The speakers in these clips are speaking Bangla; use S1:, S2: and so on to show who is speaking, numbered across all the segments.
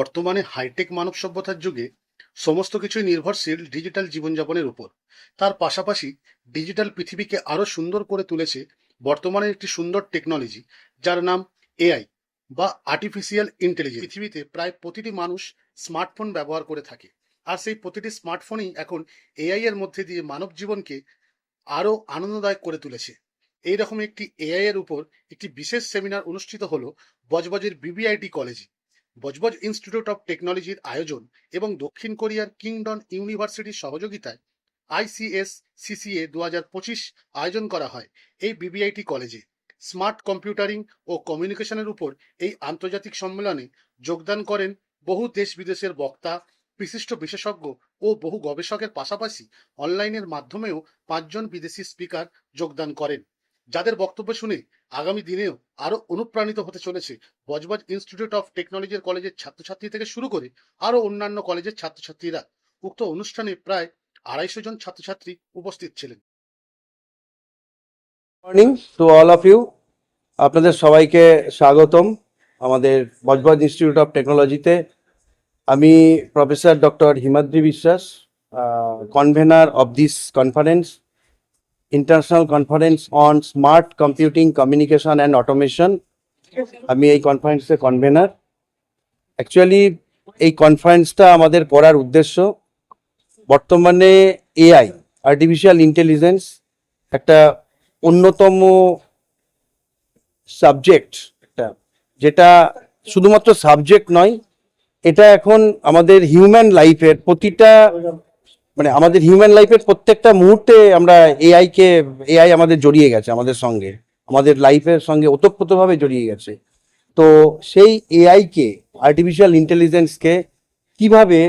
S1: বর্তমানে হাইটেক মানব সভ্যতার যুগে সমস্ত কিছুই নির্ভরশীল ডিজিটাল জীবনযাপনের উপর। তার পাশাপাশি ডিজিটাল পৃথিবীকে আরও সুন্দর করে তুলেছে বর্তমানে একটি সুন্দর টেকনোলজি যার নাম এআই বা আর্টিফিশিয়াল ইন্টেলিজেন্স পৃথিবীতে প্রায় প্রতিটি মানুষ স্মার্টফোন ব্যবহার করে থাকে। আর সেই প্রতিটি স্মার্টফোনই এখন এআই এর মধ্যে দিয়ে মানব জীবনকে আরও আনন্দদায়ক করে তুলেছে। এইরকম একটি এআই এর উপর একটি বিশেষ সেমিনার অনুষ্ঠিত হলো বজবজের বিবিআইটি কলেজে বজবজ ইনস্টিটিউট অফ টেকনোলজির আয়োজন এবং দক্ষিণ কোরিয়ার কিংডন ইউনিভার্সিটির সহযোগিতায় আইসিএস সিসিএ দু পঁচিশ আয়োজন করা হয় এই বিবিআইটি কলেজে। স্মার্ট কম্পিউটারিং ও কমিউনিকেশনের উপর এই আন্তর্জাতিক সম্মেলনে যোগদান করেন বহু দেশ বিদেশের বক্তা, বিশিষ্ট বিশেষজ্ঞ ও বহু গবেষকের পাশাপাশি অনলাইনের মাধ্যমেও পাঁচজন বিদেশি স্পিকার যোগদান করেন। যাদের বক্তব্য শুনে আগামী দিনেও আরও অনুপ্রাণিত হতে চলেছে, বজবজ ইনস্টিটিউট অফ টেকনোলজির কলেজের ছাত্রছাত্রী থেকে শুরু করে আরও অন্যান্য কলেজের ছাত্রছাত্রীরা উক্ত অনুষ্ঠানে প্রায় আড়াইশো জন ছাত্রছাত্রী উপস্থিত ছিলেন।
S2: Morning to all of you আপনাদের সবাইকে স্বাগতম আমাদের বজবজ ইনস্টিটিউট অফ টেকনোলজিতে আমি professor doctor Himadri Biswas convener of this conference international conference on smart computing communication and automation আমি এই কনফারেন্সের কনভেনার অ্যাকচুয়ালি এই কনফারেন্সটা আমাদের করার উদ্দেশ্য বর্তমানে এআই আর্টিফিশিয়াল ইন্টেলিজেন্স একটা অন্যতম সাবজেক্ট একটা যেটা শুধুমাত্র সাবজেক্ট নয়, এটা এখন আমাদের হিউম্যান লাইফের প্রতিটা মানে আমাদের হিউম্যান লাইফের প্রত্যেকটা মুহূর্তে আমরা এআই কে এআই আমাদের জড়িয়ে গেছে আমাদের সঙ্গে। আমাদের লাইফের সঙ্গে ওতপ্রোতভাবে জড়িয়ে গেছে। তো সেই এআই কে আর্টিফিশিয়াল ইন্টেলিজেন্সকে কীভাবে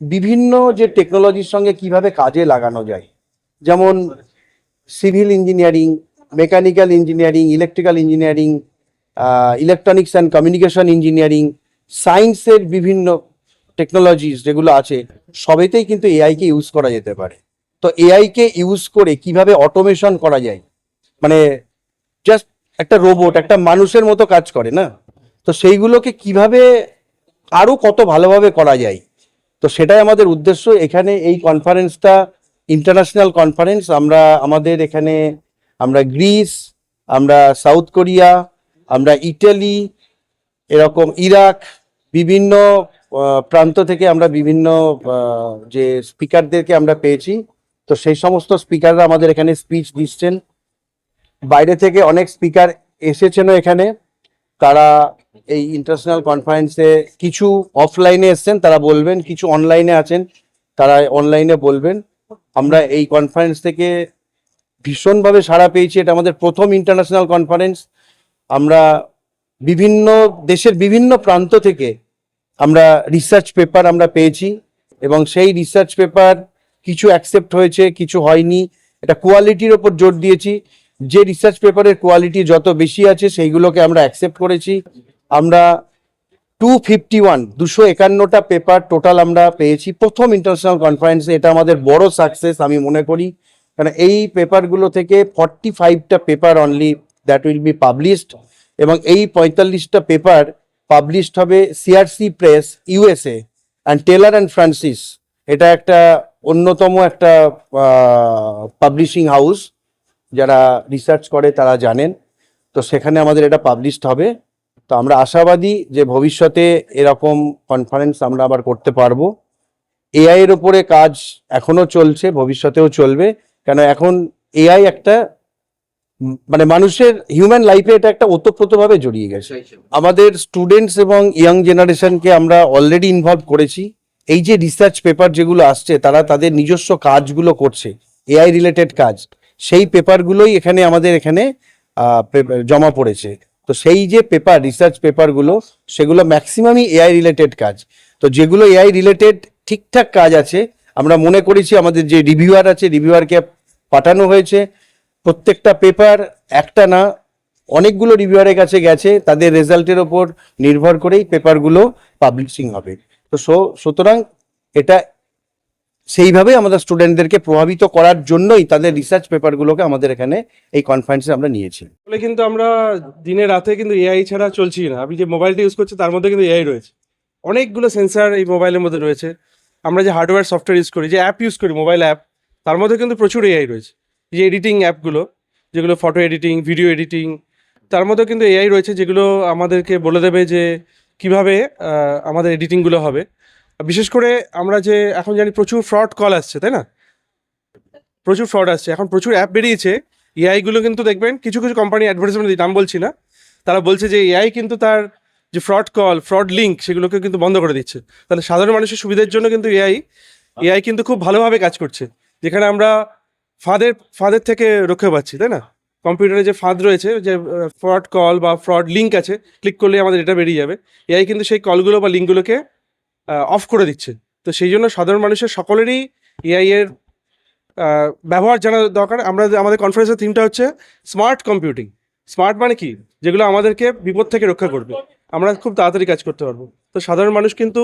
S2: বিভিন্ন যে টেকনোলজির সঙ্গে কীভাবে কাজে লাগানো যায়। যেমন civil engineering mechanical engineering electrical engineering electronics and communication engineering সায়েন্সের বিভিন্ন টেকনোলজিস যেগুলো আছে, সবেতেই কিন্তু এআইকে ইউজ করা যেতে পারে। তো এআইকে ইউজ করে কীভাবে অটোমেশন করা যায়? মানে জাস্ট একটা রোবট একটা মানুষের মতো কাজ করে, না? তো সেইগুলোকে কীভাবে আরও কত ভালোভাবে করা যায়? তো সেটাই আমাদের উদ্দেশ্য। এখানে এই কনফারেন্সটা ইন্টারন্যাশনাল কনফারেন্স আমরা আমাদের এখানে, আমরা গ্রিস, আমরা সাউথ কোরিয়া, আমরা ইটালি, এরকম ইরাক, বিভিন্ন প্রান্ত থেকে আমরা বিভিন্ন যে স্পিকারদেরকে আমরা পেয়েছি। তো সেই সমস্ত স্পিকাররা আমাদের এখানে স্পিচ দিচ্ছেন। বাইরে থেকে অনেক স্পিকার এসেছেনও এখানে। তারা এই ইন্টারন্যাশনাল কনফারেন্সে কিছু অফলাইনে এসছেন, তারা বলবেন, কিছু অনলাইনে আছেন, তারা অনলাইনে বলবেন। আমরা এই কনফারেন্স থেকে ভীষণভাবে সাড়া পেয়েছি। এটা আমাদের প্রথম ইন্টারন্যাশনাল কনফারেন্স আমরা বিভিন্ন দেশের বিভিন্ন প্রান্ত থেকে আমরা রিসার্চ পেপার আমরা পেয়েছি এবং সেই রিসার্চ পেপার কিছু অ্যাকসেপ্ট হয়েছে, কিছু হয়নি। এটা কোয়ালিটির ওপর জোর দিয়েছি। যে রিসার্চ পেপারের কোয়ালিটি যত বেশি আছে, সেইগুলোকে আমরা অ্যাকসেপ্ট করেছি। আমরা টু ফিফটি ওয়ান দুশো একান্নটা পেপার টোটাল আমরা পেয়েছি। প্রথম ইন্টারন্যাশনাল কনফারেন্সে এটা আমাদের বড় সাকসেস আমি মনে করি। কারণ এই পেপারগুলো থেকে forty ফাইভটা paper only that will be published এবং এই পঁয়তাল্লিশটা পেপার পাবলিশড হবে CRC Press USA and Taylor and Francis এটা একটা অন্যতম একটা পাবলিশিং হাউস যারা রিসার্চ করে তারা জানেন। তো সেখানে আমাদের এটা পাবলিশড হবে। তো আমরা আশাবাদী যে ভবিষ্যতে এরকম কনফারেন্স আমরা আবার করতে পারব। এআই এর উপরে কাজ এখনও চলছে, ভবিষ্যতেও চলবে। কেন এখন এআই একটা মানে মানুষের হিউম্যান লাইফে এটা একটা ওতপ্রোতভাবে জড়িয়ে গেছে। আমাদের স্টুডেন্টস এবং ইয়াং জেনারেশনকে আমরা অলরেডি ইনভলভ করেছি। এই যে রিসার্চ পেপার যেগুলো আসছে তারা তাদের নিজস্ব কাজগুলো করছে এআই রিলেটেড কাজ। সেই পেপারগুলোই এখানে আমাদের এখানে জমা পড়েছে। তো সেই যে পেপার রিসার্চ পেপারগুলো সেগুলো ম্যাক্সিমামই এআই রিলেটেড কাজ। তো যেগুলো এআই রিলেটেড ঠিকঠাক কাজ আছে আমরা মনে করেছি আমাদের যে রিভিউয়ার আছে রিভিউয়ারকে পাঠানো হয়েছে। প্রত্যেকটা পেপার একটা না, অনেকগুলো রিভিউয়ারের কাছে গেছে, তাদের রেজাল্টের ওপর নির্ভর করেই পেপারগুলো পাবলিশিং হবে। তো সো- সুতরাং এটা সেইভাবে আমাদের স্টুডেন্টদেরকে প্রভাবিত করার জন্যই তাদের রিসার্চ পেপারগুলোকে আমাদের এখানে এই কনফারেন্সে আমরা নিয়েছি।
S3: বলে কিন্তু আমরা দিনে রাতে কিন্তু এআই ছাড়া চলছি না। আপনি যে মোবাইলটা ইউজ করছেন, তার মধ্যে কিন্তু এআই রয়েছে। অনেকগুলো সেন্সার এই মোবাইলের মধ্যে রয়েছে। আমরা যে হার্ডওয়্যার সফটওয়্যার ইউজ করি, যে অ্যাপ ইউজ করি মোবাইল অ্যাপ তার মধ্যে কিন্তু প্রচুর এআই রয়েছে। যে এডিটিং অ্যাপগুলো যেগুলো ফটো এডিটিং ভিডিও এডিটিং তার মধ্যে কিন্তু এআই রয়েছে যেগুলো আমাদেরকে বলে দেবে যে কীভাবে আমাদের এডিটিংগুলো হবে। বিশেষ করে আমরা যে এখন জানি প্রচুর ফ্রড কল আসছে, তাই না? প্রচুর ফ্রড আসছে। এখন প্রচুর অ্যাপ বেরিয়েছে। এআইগুলো কিন্তু দেখবেন, কিছু কিছু কোম্পানি অ্যাডভার্টাইজমেন্ট নাম বলছি না, তারা বলছে যে এআই কিন্তু তার যে ফ্রড কল ফ্রড লিঙ্ক সেগুলোকে কিন্তু বন্ধ করে দিচ্ছে। তাহলে সাধারণ মানুষের সুবিধার জন্য কিন্তু এআই এআই কিন্তু খুব ভালোভাবে কাজ করছে। যেখানে আমরা ফাঁদের ফাঁদের থেকে রক্ষা পাচ্ছি, তাই না? কম্পিউটারে যে ফাঁদ রয়েছে, যে ফ্রড কল বা ফ্রড লিঙ্ক আছে ক্লিক করলে আমাদের এটা বেরিয়ে যাবে। এআই কিন্তু সেই কলগুলো বা লিঙ্কগুলোকে অফ করে দিচ্ছে। তো সেই জন্য সাধারণ মানুষের সকলেরই এআই এর ব্যবহার জানা দরকার। আমরা আমাদের কনফারেন্সের থিমটা হচ্ছে স্মার্ট কম্পিউটিং স্মার্ট মানে কি? যেগুলো আমাদেরকে বিপদ থেকে রক্ষা করবে। আমরা খুব তাড়াতাড়ি কাজ করতে পারব। তো সাধারণ মানুষ কিন্তু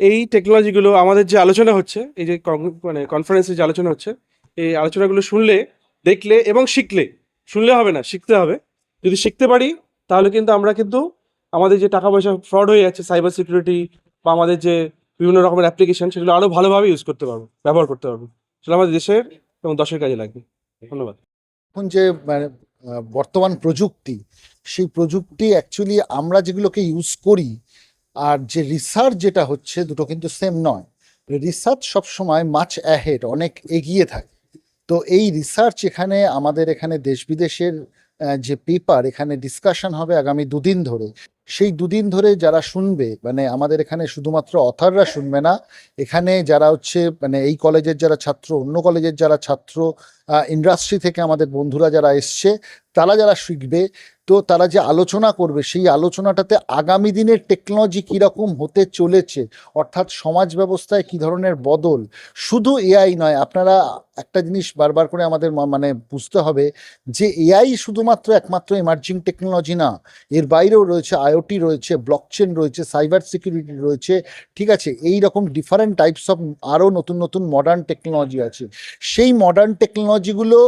S3: এই টেকনোলজিগুলো আমাদের যে আলোচনা হচ্ছে, এই যে মানে কনফারেন্সে যে আলোচনা হচ্ছে এই আলোচনাগুলো শুনলে দেখলে এবং শিখলে শুনলে হবে না শিখতে হবে। যদি শিখতে পারি তাহলে কিন্তু আমরা কিন্তু আমাদের যে টাকা পয়সা ফ্রড হয়ে যাচ্ছে সাইবার সিকিউরিটি বা আমাদের যে বিভিন্ন রকমের অ্যাপ্লিকেশন সেগুলো আরও ভালোভাবে ইউজ করতে পারব ব্যবহার করতে পারব। সেটা আমাদের দেশের এবং দশের কাজে লাগবে। ধন্যবাদ।
S4: এখন যে মানে, বর্তমান প্রযুক্তি সেই প্রযুক্তি অ্যাকচুয়ালি আমরা যেগুলোকে ইউজ করি আর যে রিসার্চ যেটা হচ্ছে দুটো কিন্তু সেম নয়। রিসার্চ সবসময় মাছ অ্যাহেড অনেক এগিয়ে থাকে। তো এই রিসার্চ এখানে আমাদের এখানে দেশ বিদেশের যে পেপার এখানে ডিসকাশন হবে আগামী দুদিন ধরে। সেই দুদিন ধরে যারা শুনবে মানে আমাদের এখানে শুধুমাত্র অথাররা শুনবে না, এখানে যারা হচ্ছে মানে এই কলেজের যারা ছাত্র, অন্য কলেজের যারা ছাত্র ইন্ডাস্ট্রি থেকে আমাদের বন্ধুরা যারা এসছে, তারা যারা শিখবে তো তারা যে আলোচনা করবে, সেই আলোচনাটাতে আগামী দিনের টেকনোলজি কীরকম হতে চলেছে, অর্থাৎ সমাজ ব্যবস্থায় কী ধরনের বদল, শুধু এআই নয়, আপনারা একটা জিনিস বারবার করে আমাদের মানে বুঝতে হবে যে এআই শুধুমাত্র একমাত্র এমার্জিং টেকনোলজি না, এর বাইরেও রয়েছে আইওটি রয়েছে ব্লকচেন রয়েছে সাইবার সিকিউরিটি রয়েছে, ঠিক আছে? এই রকম ডিফারেন্ট টাইপস অফ আরও নতুন নতুন মডার্ন টেকনোলজি আছে। সেই মডার্ন টেকনোলজিগুলো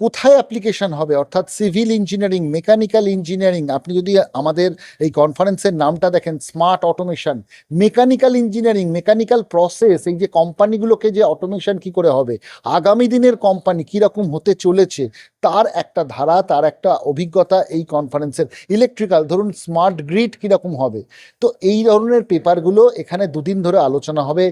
S4: কোথায় অ্যাপ্লিকেশন হবে? অর্থাৎ সিভিল ইঞ্জিনিয়ারিং মেকানিক্যাল ইঞ্জিনিয়ারিং আপনি যদি আমাদের এই কনফারেন্সের নামটা দেখেন smart automation mechanical engineering mechanical process এই যে কোম্পানিগুলোকে যে অটোমেশন কি করে হবে? আগামী দিনের কোম্পানি কীরকম হতে চলেছে? তার একটা ধারা, তার একটা অভিজ্ঞতা এই কনফারেন্সের ইলেকট্রিক্যাল ধরুন স্মার্ট গ্রিড কীরকম হবে? তো এই ধরনের পেপারগুলো এখানে দুদিন ধরে আলোচনা হবে।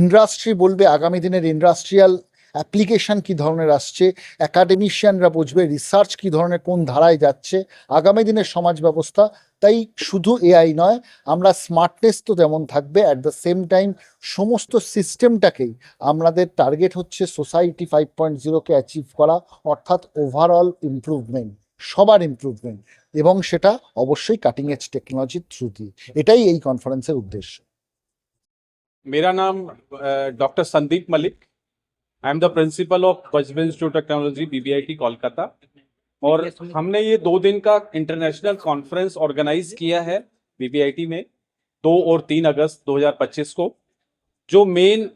S4: ইন্ডাস্ট্রি বলবে, আগামী দিনের ইন্ডাস্ট্রিয়াল অ্যাপ্লিকেশন কী ধরনের আসছে অ্যাকাডেমিশিয়ানরা বুঝবে রিসার্চ কী ধরনের কোন ধারায় যাচ্ছে আগামী দিনের সমাজ ব্যবস্থা তাই শুধু এআই নয় আমরা স্মার্টনেস তো যেমন থাকবে অ্যাট দ্য সেম টাইম সমস্ত সিস্টেমটাকেই আমাদের টার্গেট হচ্ছে সোসাইটি ফাইভ পয়েন্ট জিরোকে অ্যাচিভ করা অর্থাৎ ওভারঅল ইমপ্রুভমেন্ট সবার ইমপ্রুভমেন্ট এবং সেটা অবশ্যই কাটিং এজ টেকনোলজির থ্রু দিয়ে এটাই এই কনফারেন্সের উদ্দেশ্য
S5: मेरा नाम doctor Sandeep Malik I am the principal of Budge Budge institute technology BBIT Kolkata और हमने ये दो दिन का इंटरनेशनल कॉन्फ्रेंस ऑर्गेनाइज किया है बीबीआईटी में, दो और तीन अगस्त 2025 को। जो main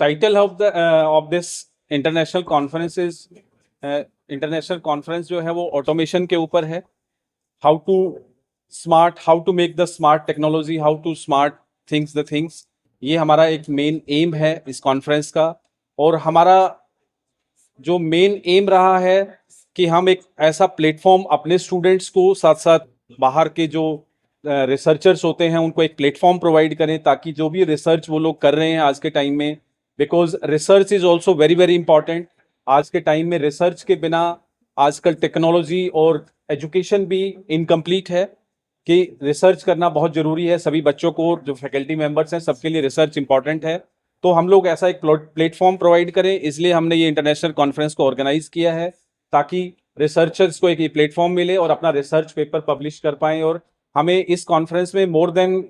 S5: title of the of this international conference is international conference जो है वो ऑटोमेशन के ऊपर है। How to smart how to make the smart technology how to smart things the things ये हमारा एक मेन एम है इस कॉन्फ्रेंस का। और हमारा जो मेन एम रहा है कि हम एक ऐसा प्लेटफॉर्म अपने स्टूडेंट्स को साथ साथ बाहर के जो रिसर्चर्स होते हैं, उनको एक प्लेटफॉर्म प्रोवाइड करें ताकि जो भी रिसर्च वो लोग कर रहे हैं आज के टाइम में। Because research is also very very important आज के टाइम में रिसर्च के बिना आजकल टेक्नोलॉजी और एजुकेशन भी इनकम्प्लीट है कि रिसर्च करना बहुत ज़रूरी है। सभी बच्चों को जो फैकल्टी मेंबर्स हैं, सबके लिए रिसर्च इंपॉर्टेंट है। तो हम लोग ऐसा एक प्लेटफॉर्म प्रोवाइड करें, इसलिए हमने ये इंटरनेशनल कॉन्फ्रेंस को ऑर्गेनाइज किया है, ताकि रिसर्चर्स को एक ये प्लेटफॉर्म मिले और अपना रिसर्च पेपर पब्लिश कर पाएँ और हमें इस कॉन्फ्रेंस में मोर देन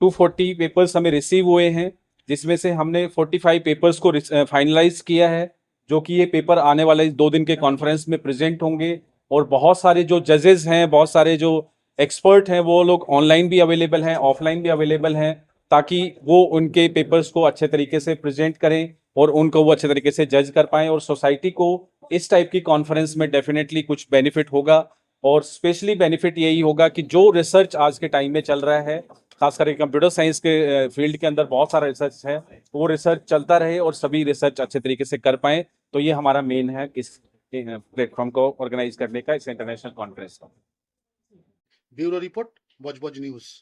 S5: 240 पेपर्स हमें रिसीव हुए हैं, जिसमें से हमने 45 पेपर्स को फाइनलाइज किया है, जो कि ये पेपर आने वाले दो दिन के कॉन्फ्रेंस में प्रेजेंट होंगे और बहुत सारे जो जजेस हैं, बहुत सारे जो एक्सपर्ट हैं, वो लोग ऑनलाइन भी अवेलेबल हैं, ऑफलाइन भी अवेलेबल हैं ताकि वो उनके पेपर्स को अच्छे तरीके से प्रेजेंट करें और उनको वो अच्छे तरीके से जज कर पाएँ और सोसाइटी को इस टाइप की कॉन्फ्रेंस में डेफिनेटली कुछ बेनिफिट होगा और स्पेशली बेनिफिट यही होगा कि जो रिसर्च आज के टाइम में चल रहा है, खास करके कंप्यूटर साइंस के फ़ील्ड के अंदर बहुत सारा रिसर्च है तो वो रिसर्च चलता रहे और सभी रिसर्च अच्छे तरीके से कर पाए तो ये हमारा मेन है इस प्लेटफॉर्म को ऑर्गेनाइज करने का, इस इंटरनेशनल कॉन्फ्रेंस का।
S1: Bureau report, Budge Budge
S6: news.